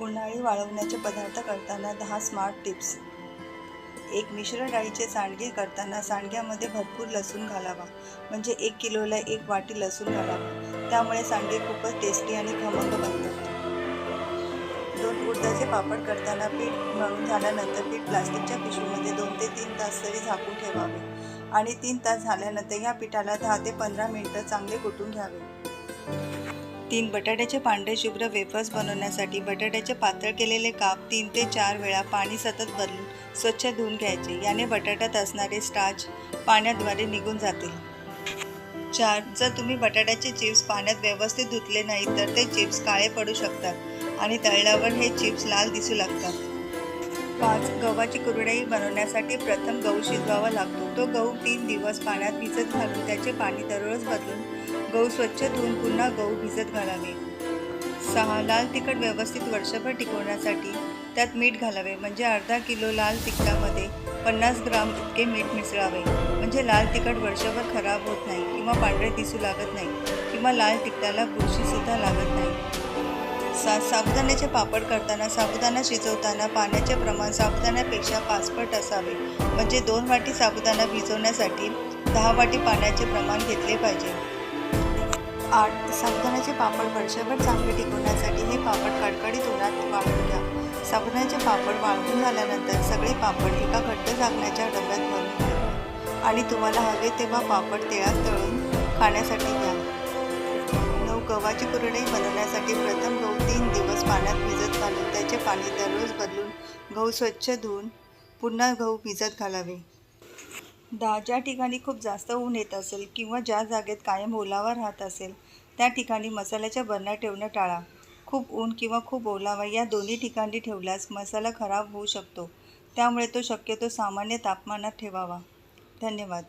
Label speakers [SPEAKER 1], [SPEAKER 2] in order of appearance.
[SPEAKER 1] उन्हाळी वाळवण्याचे पदार्थ करताना दहा स्मार्ट टिप्स. एक मिश्र डाळीचे सांडगे करताना सांडग्यामध्ये भरपूर लसूण घालावा. म्हणजे एक किलोला एक वाटी लसूण घालावा. त्यामुळे सांडगे खूपच टेस्टी आणि खमंग बनतात. दोन उडदाचे पापड करताना पीठ मळून झाल्यानंतर पीठ प्लास्टिकच्या पिशवीमध्ये दोन ते तीन तास तरी झाकून ठेवावे. आणि तीन तास झाल्यानंतर या पिठाला दहा ते पंधरा मिनटं चांगले कुटून घ्यावे. तीन बटाट्याचे पांढरे शुभ्र वेफर्स बनवण्यासाठी बटाट्याचे पातळ केलेले काप तीन ते चार वेळा पाणी सतत बदलून स्वच्छ धुवून घ्यायचे. याने बटाट्यात असणारे स्टार्च पाण्याद्वारे निघून जातील. चार जर तुम्ही बटाट्याचे चिप्स पाण्यात व्यवस्थित धुतले नाही तर ते चिप्स काळे पडू शकतात आणि तळल्यावर हे चिप्स लाल दिसू लागतात. पाच गव्हाची कुरडई बनवण्यासाठी प्रथम गहू शिजवावा लागतो. तो गहू तीन दिवस पाण्यात भिजत घालून त्याचे पाणी दररोज बदलून गहू स्वच्छ धुवून पुन्हा गहू भिजत घालावे. सहा लाल तिखट व्यवस्थित वर्षभर टिकवण्यासाठी त्यात मीठ घालावे. म्हणजे अर्धा किलो लाल तिखटामध्ये पन्नास ग्राम इतके मीठ मिसळावे. म्हणजे लाल तिखट वर्षभर खराब होत नाही किंवा पांढरे दिसू लागत नाही किंवा लाल तिखटाला बुरशीसुद्धा लागत नाही. सा साबुदाण्याचे पापड करताना साबुदाणा शिजवताना पाण्याचे प्रमाण साबुदाण्यापेक्षा पाचपट असावे. म्हणजे दोन वाटी साबुदाणा भिजवण्यासाठी दहा वाटी पाण्याचे प्रमाण घेतले पाहिजे. आठ साबुदाण्याचे पापड वर्षभर चांगले टिकवण्यासाठी हे पापड कडकडीत उन्हात वाळवून घ्या. साबुदाण्याचे पापड वाळवून झाल्यानंतर सगळे पापड एका घट्ट झाकण्याच्या डब्यात भरून घ्या. आणि तुम्हाला हवे तेव्हा पापड तेळात तळून खाण्यासाठी घ्या. नऊ गव्हाची कुरडई बनवण्यासाठी प्रथम तीन दिवस पाण्यात भिजत घालून त्याचे पाणी दररोज बदलून गहू स्वच्छ धुवून पुन्हा गहू भिजत घालावे. दहा ज्या ठिकाणी खूप जास्त ऊन येत असेल किंवा ज्या जागेत कायम ओलावा राहत असेल त्या ठिकाणी मसाल्याच्या बरण्या ठेवणं टाळा. खूप ऊन किंवा खूप ओलावा या दोन्ही ठिकाणी ठेवल्यास मसाला खराब होऊ शकतो. त्यामुळे तो शक्यतो सामान्य तापमानात ठेवावा. धन्यवाद.